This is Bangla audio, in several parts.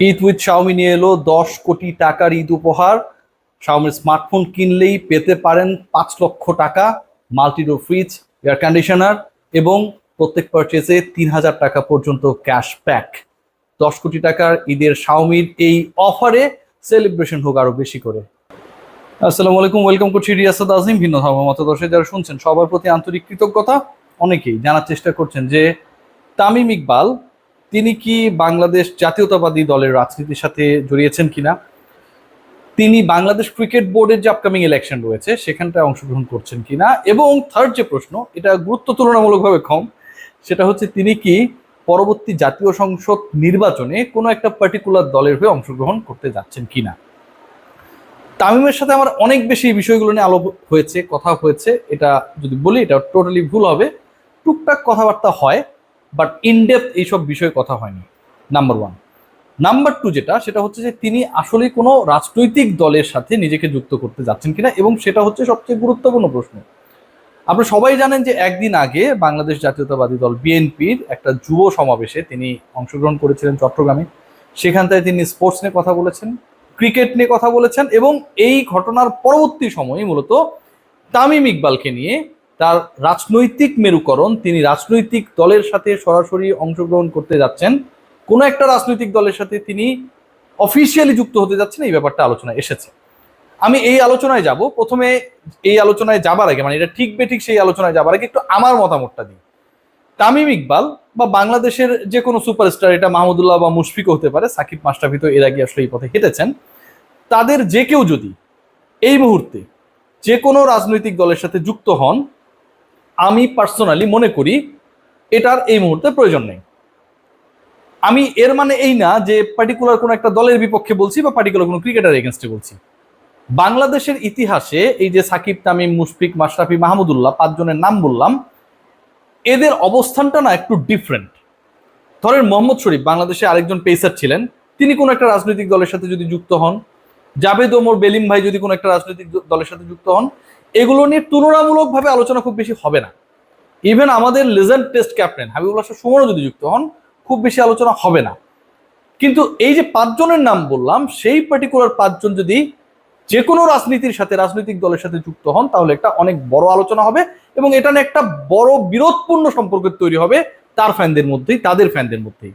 ঈদ উইথ শাওমি নিয়ে এলো দশ কোটি টাকার ঈদ উপহার। শাওমির স্মার্টফোন কিনলেই পেতে পারেন পাঁচ লক্ষ টাকা মাল্টিডোর ফ্রিজ এয়ার কন্ডিশনার এবং প্রত্যেক পারচেজে তিন হাজার টাকা পর্যন্ত ক্যাশব্যাক দশ কোটি টাকার ঈদের শাওমির এই অফারে সেলিব্রেশন হোক আরও বেশি করে। আসসালামু আলাইকুম ওয়েলকাম করছি রিয়াসাদ আজিম, ভিন্ন ধর্ম মতদর্শে। যারা শুনছেন, সবার প্রতি আন্তরিক কৃতজ্ঞতা। অনেকেই জানার চেষ্টা করছেন যে তামিম ইকবাল তিনি কি বাংলাদেশ জাতীয়তাবাদী দলের রাজনীতির সাথে জড়িয়েছেন কিনা? তিনি বাংলাদেশ ক্রিকেট বোর্ডের যে আপকামিং ইলেকশন রয়েছে, সেখানটায় অংশগ্রহণ করছেন কিনা? এবং থার্ড যে প্রশ্ন, এটা গুরুত্ব তুলনামূলকভাবে কম, সেটা হচ্ছে তিনি কি পরবর্তী জাতীয় সংসদ নির্বাচনে কোনো একটা পার্টিকুলার দলের হয়ে অংশগ্রহণ করতে যাচ্ছেন কিনা? তামিমের সাথে আমার অনেক বেশি বিষয়গুলো নিয়ে আলোপ হয়েছে, কথা হয়েছে, এটা যদি বলি, এটা টোটালি ভুল হবে। টুকটাক কথাবার্তা হয় বাট ইনডেপথ এইসব বিষয়ে কথা হয়নি নাম্বার ওয়ান নাম্বার টু যেটা, সেটা হচ্ছে যে তিনি আসলে কোনো রাজনৈতিক দলের সাথে নিজেকে যুক্ত করতে যাচ্ছেন কিনা এবং সেটা হচ্ছে সবচেয়ে গুরুত্বপূর্ণ প্রশ্ন। আপনারা সবাই জানেন যে একদিন আগে বাংলাদেশ জাতীয়তাবাদী দল বিএনপির একটা যুব সমাবেশে তিনি অংশগ্রহণ করেছিলেন চট্টগ্রামে। সেখান থেকে তিনি স্পোর্টস নিয়ে কথা বলেছেন ক্রিকেট নিয়ে কথা বলেছেন এবং এই ঘটনার পরবর্তী সময়ে মূলত তামিম ইকবালকে নিয়ে তার রাজনৈতিক মেরুকরণ, তিনি রাজনৈতিক দলের সাথে সরাসরি অংশগ্রহণ করতে যাচ্ছেন। কোনো একটা রাজনৈতিক দলের সাথে তিনি অফিসিয়ালি যুক্ত হতে যাচ্ছেন, এই ব্যাপারটা আলোচনায় এসেছে। আমি এই আলোচনায় যাব। প্রথমে এই আলোচনায় যাবার আগে মানে এটা ঠিক বেঠিক সেই আলোচনায় যাবার আগে একটু আমার মতামতটা দিই। তামিম ইকবাল বা বাংলাদেশের যে কোনো সুপারস্টার, এটা মাহমুদুল্লাহ বা মুশফিক হতে পারে, সাকিব মাস্টাফি তো এর আগে আসলে এই পথে হেঁটেছেন। তাদের যে কেউ যদি এই মুহূর্তে যে কোনো রাজনৈতিক দলের সাথে যুক্ত হন আমি পার্সোনালি মনে করি এটার এই মুহূর্তে প্রয়োজন নেই। আমি এর মানে এই না যে পার্টিকুলার কোনো একটা দলের বিপক্ষে বলছি বা পার্টিকুলার কোনো ক্রিকেটার এগেনস্টে বলছি। বাংলাদেশের ইতিহাসে এই যে সাকিব, তামিম, মুশফিক, মাশরাফি মাহমুদুল্লাহ পাঁচজনের নাম বললাম, এদের অবস্থানটা না একটু ডিফারেন্ট ধরেন মোহাম্মদ শরীফ, বাংলাদেশে আরেকজন পেসার ছিলেন। তিনি কোনো একটা রাজনৈতিক দলের সাথে যদি যুক্ত হন, জাভেদ ওমর বেলিম ভাই যদি কোনো একটা রাজনৈতিক দলের সাথে যুক্ত হন এগুলো নিয়ে তুলনামূলকভাবে আলোচনা খুব বেশি হবে না। ইভেন আমাদের লেজেন্ড টেস্ট ক্যাপ্টেন হাবিবুল্লাহ সুমনও যদি যুক্ত হন, খুব বেশি আলোচনা হবে না। কিন্তু এই যে পাঁচজনের নাম বললাম, সেই পার্টিকুলার পাঁচজন যদি যে কোনো রাজনীতির সাথে, রাজনৈতিক দলের সাথে যুক্ত হন, তাহলে একটা অনেক বড় আলোচনা হবে এবং এটা নিয়ে একটা বড় বিরোধপূর্ণ সম্পর্ক তৈরি হবে তার ফ্যানদের মধ্যেই, তাদের ফ্যানদের মধ্যেই।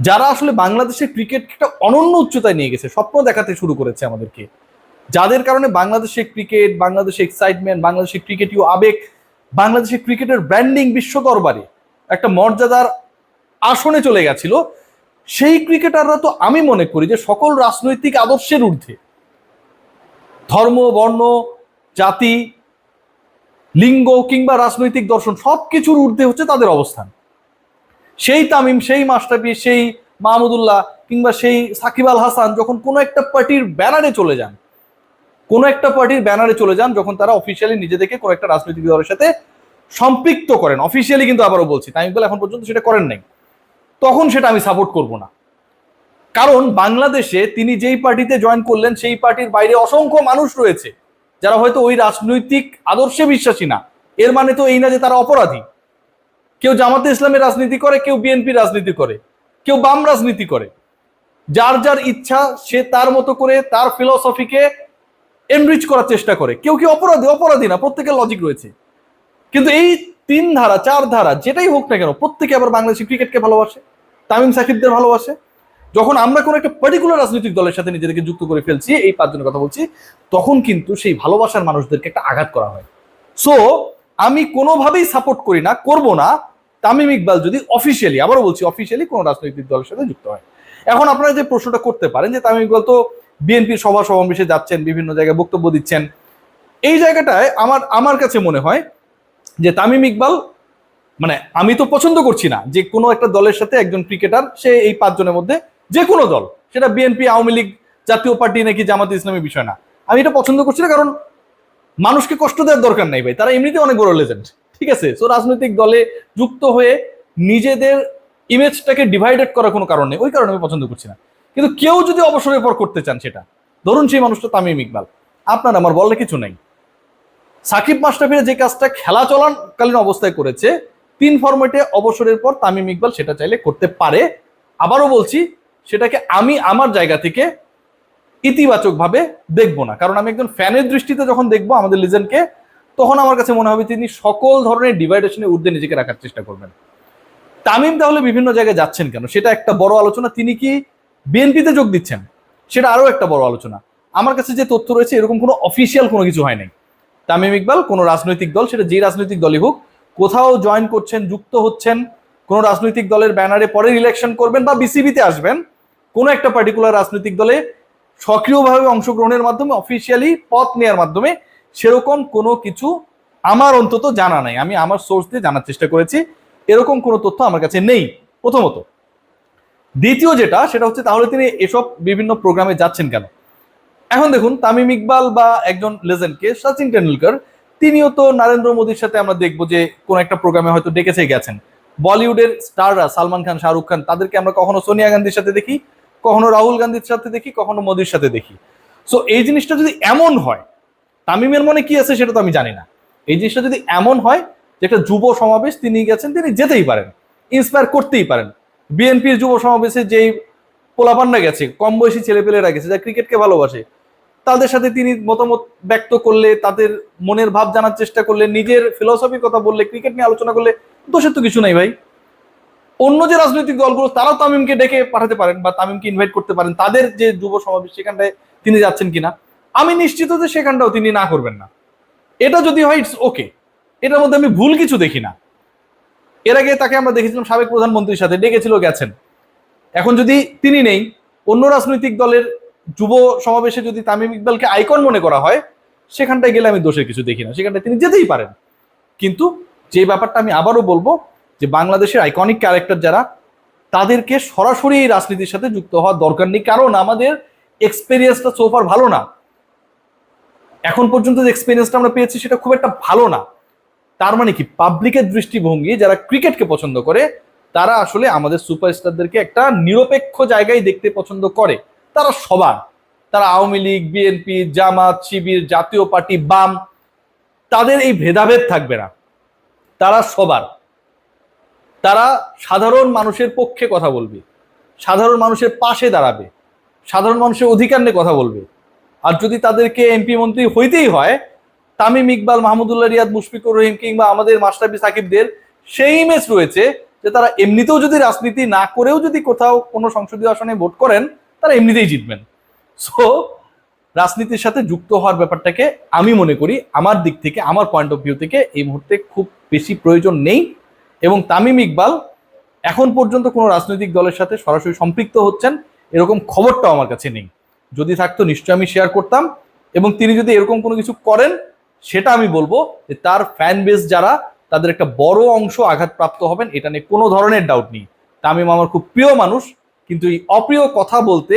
যারা আসলে বাংলাদেশের ক্রিকেটকে একটা অনন্য উচ্চতায় নিয়ে গেছে, স্বপ্ন দেখাতে শুরু করেছে আমাদেরকে। যাদের কারণে বাংলাদেশের ক্রিকেট বাংলাদেশের এক্সাইটমেন্ট বাংলাদেশের ক্রিকেটীয় আবেগ, বাংলাদেশের ক্রিকেটের ব্র্যান্ডিং বিশ্ব দরবারে একটা মর্যাদার আসনে চলে গেছিল। সেই ক্রিকেটাররা তো আমি মনে করি যে সকল রাজনৈতিক আদর্শের ঊর্ধ্বে। ধর্ম, বর্ণ, জাতি, লিঙ্গ কিংবা রাজনৈতিক দর্শন সব কিছুর ঊর্ধ্বে হচ্ছে তাদের অবস্থান। সেই তামিম, সেই মাস্টাফি সেই মাহমুদুল্লাহ কিংবা সেই সাকিব আল হাসান যখন কোনো একটা পার্টির ব্যানারে চলে যান কোনো একটা পার্টির ব্যানারে চলে যান যখন তারা অফিসিয়ালি নিজেদেরকে কোনো একটা রাজনৈতিক দলের সাথে সম্পৃক্ত করেন। অফিসিয়ালি কিন্তু আবারও বলছি তামিম ইকবাল এখন পর্যন্ত সেটা করেন নাই। তখন সেটা আমি সাপোর্ট করব না। কারণ বাংলাদেশে তিনি যেই পার্টিতে জয়েন করলেন, সেই পার্টির বাইরে অসংখ্য মানুষ রয়েছে, যারা হয়তো ওই রাজনৈতিক আদর্শে বিশ্বাসী না। এর মানে তো এই না যে তারা অপরাধী। কেউ জামাতে ইসলামের রাজনীতি করে, কেউ বিএনপি রাজনীতি করে, কেউ বাম রাজনীতি করে। যার যার ইচ্ছা, সে তার মতো করে তার ফিলসফিকে এনরিচ করার চেষ্টা করে। কেউ কি অপরাধী? অপরাধী না, প্রত্যেকের লজিক রয়েছে। কিন্তু এই তিন ধারা, চার ধারা, যেটাই হোক না কেন, প্রত্যেকে আবার বাংলাদেশি ক্রিকেটকে ভালোবাসে, তামিম সাকিবদের ভালোবাসে। যখন আমরা কোনো একটা পার্টিকুলার রাজনৈতিক দলের সাথে নিজেদেরকে যুক্ত করে ফেলছি, এই পাঁচজনের কথা বলছি, তখন কিন্তু সেই ভালোবাসার মানুষদেরকে একটা আঘাত করা হয়। সো আমি কোনোভাবেই সাপোর্ট করি না, করব না। তামিম ইকবাল যদি অফিসিয়ালি আবারও বলছি অফিসিয়ালি কোনো রাজনৈতিক দলের সাথে যুক্ত হয়। এখন আপনারা যে প্রশ্নটা করতে পারেন যে তামিম ইকবাল তো বিএনপির সভা সমাবেশে যাচ্ছেন, বিভিন্ন জায়গায় বক্তব্য দিচ্ছেন। এই জায়গাটায় আমার আমার কাছে মনে হয় যে তামিম ইকবাল মানে আমি তো পছন্দ করছি না যে কোনো একটা দলের সাথে একজন ক্রিকেটার, সে এই পাঁচজনের মধ্যে যে কোনো দল, সেটা বিএনপি, আওয়ামী লীগ জাতীয় পার্টি নাকি জামাত ইসলামী বিষয় না। আমি এটা পছন্দ করছি না কারণ মানুষকে কষ্ট দেওয়ার দরকার নাই ভাই, তারা এমনিতে অনেক বড় লেজেন্ড ঠিক আছে? সো রাজনৈতিক দলে যুক্ত হয়ে নিজেদের ইমেজটাকে ডিভাইডেড করার কোনো কারণ নেই, ওই কারণে আমি পছন্দ করছি না। কিন্তু কেউ যদি অবসরের পর করতে চান সেটা, ধরুন সেই মানুষটা তামিম ইকবাল। আপনার আমার বললে কিছু নেই। সাকিব মাস্টাফিরা যে কাজটা খেলা চলাকালীন অবস্থায় করেছে, তিন ফরম্যাটে অবসরের পর তামিম ইকবাল সেটা চাইলে করতে পারে। আবারও বলছি, সেটাকে আমি আমার জায়গা থেকে ইতিবাচকভাবে দেখব না। কারণ আমি একজন ফ্যানের দৃষ্টিতে যখন দেখব আমাদের লিজেন্ডকে, তখন আমার কাছে মনে হবে তিনি সকল ধরনের ডিভাইডেশনের ঊর্ধ্বে নিজেকে রাখার চেষ্টা করবেন। তামিম তাহলে বিভিন্ন জায়গায় যাচ্ছেন কেন? সেটা একটা বড় আলোচনা। তিনি কি বিএনপিতে যোগ দিচ্ছেন, সেটা আরও একটা বড় আলোচনা। আমার কাছে যে তথ্য রয়েছে, এরকম কোনো অফিসিয়াল কোনো কিছু হয় নাই। তামিম ইকবাল, কোনো রাজনৈতিক দল, সেটা যে রাজনৈতিক দলই হোক, কোথাও জয়েন করছেন, যুক্ত হচ্ছেন, কোনো রাজনৈতিক দলের ব্যানারে পরে ইলেকশন করবেন বা বিসিবিতে আসবেন, কোনো একটা পার্টিকুলার রাজনৈতিক দলে সক্রিয়ভাবে অংশগ্রহণের মাধ্যমে অফিসিয়ালি পথ নেওয়ার মাধ্যমে, সেরকম কোনো কিছু আমার অন্তত জানা নাই। আমি আমার সোর্স দিয়ে জানার চেষ্টা করেছি। এরকম কোনো তথ্য আমার কাছে নেই, প্রথমত। দ্বিতীয় যেটা, সেটা হচ্ছে তাহলে তিনি এসব বিভিন্ন প্রোগ্রামে যাচ্ছেন কেন? এখন দেখুন, তামিম ইকবাল বা একজন লেজেন্ডকে সচিন টেন্ডুলকার তিনিও তো নরেন্দ্র মোদীর সাথে আমরা দেখব যে কোন একটা প্রোগ্রামে হয়তো ডেকেছে গেছেন। বলিউডের স্টাররা সালমান খান, শাহরুখ খান, তাদেরকে আমরা কখনো সোনিয়া গান্ধীর সাথে দেখি, কখনো রাহুল গান্ধীর সাথে দেখি, কখনো মোদীর সাথে দেখি। সো এই জিনিসটা যদি এমন হয়, তামিমের মনে কি আছে সেটা তো আমি জানি না। এই জিনিসটা যদি এমন হয় যে একটা যুব সমাবেশ তিনি গেছেন, তিনি যেতেই পারেন ইন্সপায়ার করতেই পারেন। বিএনপির যুব সমাবেশে যেই পোলাপান্না গেছে, কম বয়সী ছেলেপেলেরা গেছে যা ক্রিকেটকে ভালোবাসে, তাদের সাথে তিনি মতামত ব্যক্ত করলে, তাদের মনের ভাব জানার চেষ্টা করলে, নিজের ফিলসফির কথা বললে ক্রিকেট নিয়ে আলোচনা করলে দোষের তো কিছু নাই ভাই। অন্য যে রাজনৈতিক দলগুলো, তারাও তামিমকে ডেকে পাঠাতে পারেন বা তামিমকে ইনভাইট করতে পারেন, তাদের যে যুব সমাবেশ, সেখানটায় তিনি যাচ্ছেন কিনা, আমি নিশ্চিত যে সেখানটাও তিনি না করবেন না। এটা যদি হয় ইটস ওকে এটার মধ্যে আমি ভুল কিছু দেখি না। এর আগে তাকে আমরা দেখেছিলাম সাবেক প্রধানমন্ত্রীর সাথে, ডেকেছিল, গেছেন। এখন যদি তিনি নেই, অন্য রাজনৈতিক দলের যুব সমাবেশে যদি তামিম ইকবালকে আইকন মনে করা হয়, সেখানটায় গেলে আমি দোষের কিছু দেখি না, সেখানটায় তিনি যেতেই পারেন। কিন্তু যে ব্যাপারটা আমি আবারও বলব, যে বাংলাদেশের আইকনিক ক্যারেক্টার যারা, তাদেরকে সরাসরি এই রাজনীতির সাথে যুক্ত হওয়ার দরকার নেই, কারণ আমাদের এক্সপিরিয়েন্সটা সোফার ভালো না। এখন পর্যন্ত যে এক্সপিরিয়েন্সটা আমরা পেয়েছি, সেটা খুব একটা ভালো না। তার মানে কি? পাবলিকের দৃষ্টিভঙ্গি যারা ক্রিকেটকে পছন্দ করে, তারা আসলে আমাদের সুপারস্টারদেরকে একটা নিরপেক্ষ জায়গায় দেখতে পছন্দ করে। তারা সবার। তারা আওয়ামী লীগ বিএনপি জামাত, শিবির, জাতীয় পার্টি, বাম, তাদের এই ভেদাভেদ থাকবে না। তারা সবার। তারা সাধারণ মানুষের পক্ষে কথা বলবে। সাধারণ মানুষের পাশে দাঁড়াবে। সাধারণ মানুষের অধিকার নিয়ে কথা বলবে। আর যদি তাদেরকে এমপি মন্ত্রী হইতেই হয় তামিম ইকবাল, মাহমুদুল্লাহ রিয়াদ, মুশফিকুর রহিম কিংবা আমাদের মাস্টারবি সাকিবদের সেই ইমেজ রয়েছে যে তারা এমনিতেও যদি রাজনীতি না করেও যদি কোথাও কোনো সংসদীয় আসনে ভোট করেন, তারা এমনিতেই জিতবেন। সো রাজনীতির সাথে যুক্ত হওয়ার ব্যাপারটাকে আমি মনে করি আমার দিক থেকে, আমার পয়েন্ট অফ ভিউ থেকে এই মুহূর্তে খুব বেশি প্রয়োজন নেই এবং তামিম ইকবাল এখন পর্যন্ত কোনো রাজনৈতিক দলের সাথে সরাসরি সম্পৃক্ত হচ্ছেন, এরকম খবরটাও আমার কাছে নেই। যদি থাকতো নিশ্চয়ই আমি শেয়ার করতাম এবং তিনি যদি এরকম কোনো কিছু করেন সেটা আমি বলব যে তার ফ্যান বেস যারা, তাদের একটা বড় অংশ আঘাতপ্রাপ্ত হবেন, এটা নিয়ে কোনো ধরনের ডাউট নেই। তামিম আমার খুব প্রিয় মানুষ, কিন্তু এই অপ্রিয় কথা বলতে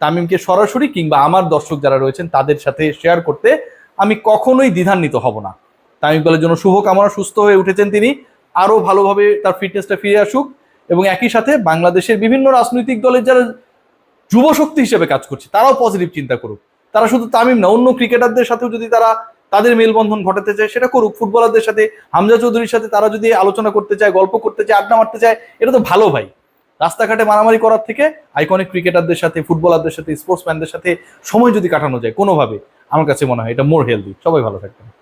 তামিমকে সরাসরি কিংবা আমার দর্শক যারা রয়েছেন, তাদের সাথে শেয়ার করতে আমি কখনোই দ্বিধান্বিত হব না। তামিম ইকবালের জন্য শুভকামনা, সুস্থ হয়ে উঠেছেন তিনি। আরও ভালোভাবে তার ফিটনেসটা ফিরে আসুক এবং একই সাথে বাংলাদেশের বিভিন্ন রাজনৈতিক দলের যারা যুব শক্তি হিসেবে কাজ করছে, তারাও পজিটিভ চিন্তা করুক। তারা শুধু তামিম না, অন্য ক্রিকেটারদের সাথেও যদি তারা তাদের মেলবন্ধন ঘটাতে চায়, সেটা করুক। ফুটবলারদের সাথে, হামজা চৌধুরীর সাথে তারা যদি আলোচনা করতে চায়, গল্প করতে চায়, আড্ডা মারতে চায়, এটা তো ভালো ভাই। রাস্তাঘাটে মারামারি করার থেকে আইকনিক ক্রিকেটারদের সাথে ফুটবলারদের সাথে স্পোর্টসম্যানদের সাথে সময় যদি কাটানো যায়, কোনোভাবে, আমার কাছে মনে হয় এটা মোর হেলদি সবাই ভালো থাকবেন।